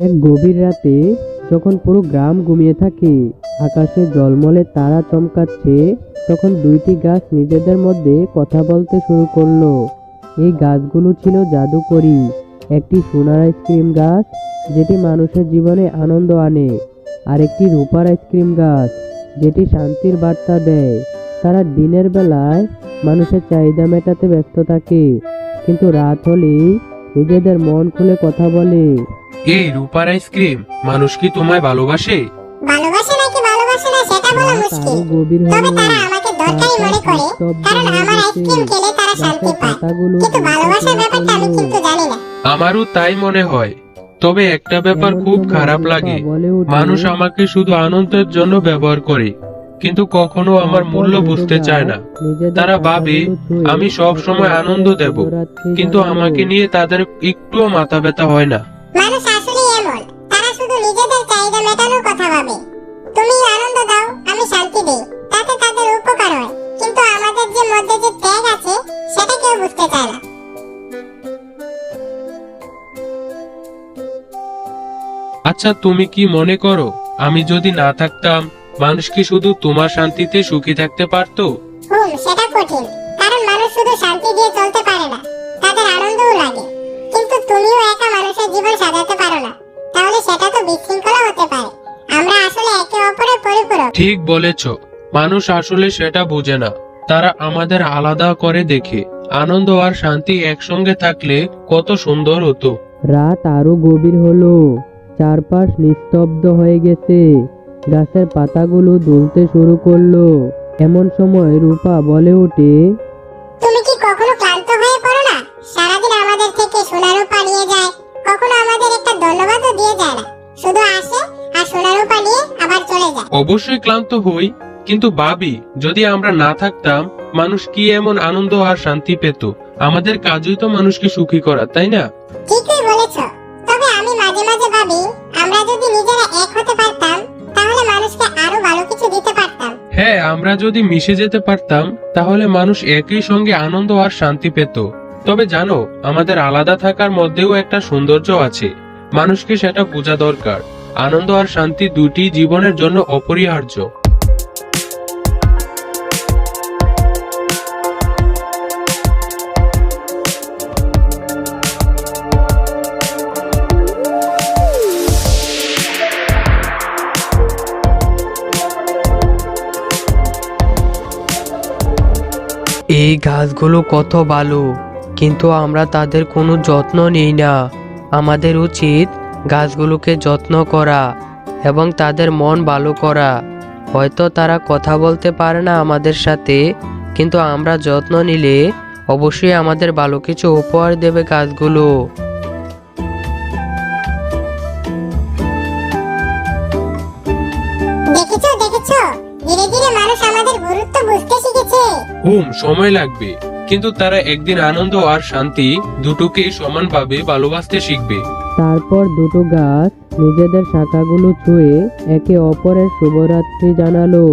এক গভীর রাতে যখন পুরো গ্রাম ঘুমিয়ে থাকে, আকাশে জলমলে তারা চমকাচ্ছে, তখন দুইটি গাছ নিজেদের মধ্যে কথা বলতে শুরু করল। এই গাছগুলো ছিল জাদুকরি, একটি সোনার আইসক্রিম গাছ যেটি মানুষের জীবনে আনন্দ আনে আর একটি রূপার আইসক্রিম গাছ যেটি শান্তির বার্তা দেয়। তারা দিনের বেলায় মানুষের চাহিদা মেটাতে ব্যস্ত থাকে, কিন্তু রাত হলেই নিজেদের মন খুলে কথা বলে। এই রূপার আইসক্রিম? মানুষ কি তোমায় ভালোবাসে? ভালোবাসে নাকি ভালোবাসে না সেটা বলা মুশকিল। গভীর তবে তারা আমাকে দরকারি মনে করে কারণ আমার আইসক্রিম খেলে তারা শান্তি পায়। কিন্তু ভালোবাসার ব্যাপারটা আমি কিন্তু জানি না। আমারও তাই মনে হয়। তবে একটা ব্যাপার খুব খারাপ লাগে। মানুষ আমাকে শুধু আনন্দের জন্য ব্যবহার করে। কিন্তু কখনো আমার মূল্য বুঝতে চায় না। তারা ভাবে আমি সব সময় আনন্দ দেব কিন্তু আমাকে নিয়ে তাদের একটুও মাথা ব্যথা হয় না। মানুষ আসলে এমন। তারা শুধু নিজেদের চাহিদা মেটানোর কথা ভাবে। তুমি আনন্দ দাও আমি শান্তি দিই। তাতে তাদের উপকার হয়। কিন্তু আমাদের যে মধ্যে যে ত্যাগ আছে সেটা কেউ বুঝতে চায় না। আচ্ছা তুমি কি মনে করো আমি যদি না থাকতাম মানুষ কি শুধু তোমার শান্তিতে সুখী থাকতে পারতো? হুম সেটা কঠিন। কারণ মানুষ শুধু শান্তি দিয়ে চলতে পারে না। তাদের আনন্দও লাগে। কিন্তু তুমিও একা মানুষের জীবন সাজাতে পারো না। তাহলে সেটা তো বিশৃঙ্খলা হতে পারে। আমরা আসলে একে অপরের পরিপূরক। ঠিক বলেছ। মানুষ আসলে সেটা বোঝে না। তারা আমাদের আলাদা করে দেখে। আনন্দ আর শান্তি একসঙ্গে থাকলে কত সুন্দর হতো। রাত আরও গভীর হলো। চারপাশ নিস্তব্ধ হয়ে গেছে। গাছের পাতাগুলো দুলতে শুরু করল। এমন সময় রূপা বলে ওঠে তুমি কি কখনো ক্লান্ত হয়ে পড়ো না? সারাদিন আমাদের থেকে সোনার উপা নিয়ে যায়। কখনো আমাদের একটা ধন্যবাদও দিয়ে যায় না। শুধু আসে আর সোনার উপা নিয়ে আবার চলে যায়। অবশ্যই ক্লান্ত হই কিন্তু ভাবি যদি আমরা না থাকতাম মানুষ কি এমন আনন্দ আর শান্তি পেত? আমাদের কাজই তো মানুষকে সুখী করা তাই না? ঠিকই বলেছ। তবে আমি মাঝে মাঝে আমরা যদি মিশে যেতে পারতাম, তাহলে মানুষ একই সঙ্গে আনন্দ আর শান্তি পেত। তবে জানো, আমাদের আলাদা থাকার মধ্যেও একটা সৌন্দর্য আছে। মানুষকে সেটা বোঝা দরকার। আনন্দ আর শান্তি দুটি জীবনের জন্য অপরিহার্য। এই গাছগুলো কত ভালো, কিন্তু আমরা তাদের কোনো যত্ন নিই না। আমাদের উচিত গাছগুলোকে যত্ন করা এবং তাদের মন ভালো করা। হয়তো তারা কথা বলতে পারে না আমাদের সাথে, কিন্তু আমরা যত্ন নিলে অবশ্যই আমাদের ভালো কিছু উপহার দেবে গাছগুলো। দেখেছ দেখেছ? ধীরে ধীরে মানুষ আমাদের গুরুত্ব বুঝতে শিখেছে। হুম সময় লাগবে। কিন্তু তারা একদিন আনন্দ আর শান্তি দুটোকেই সমানভাবে ভালোবাসতে শিখবে। তারপর দুটো গাছ নিজেদের শাখাগুলো ছুঁয়ে একে অপরের শুভরাত্রি জানালো।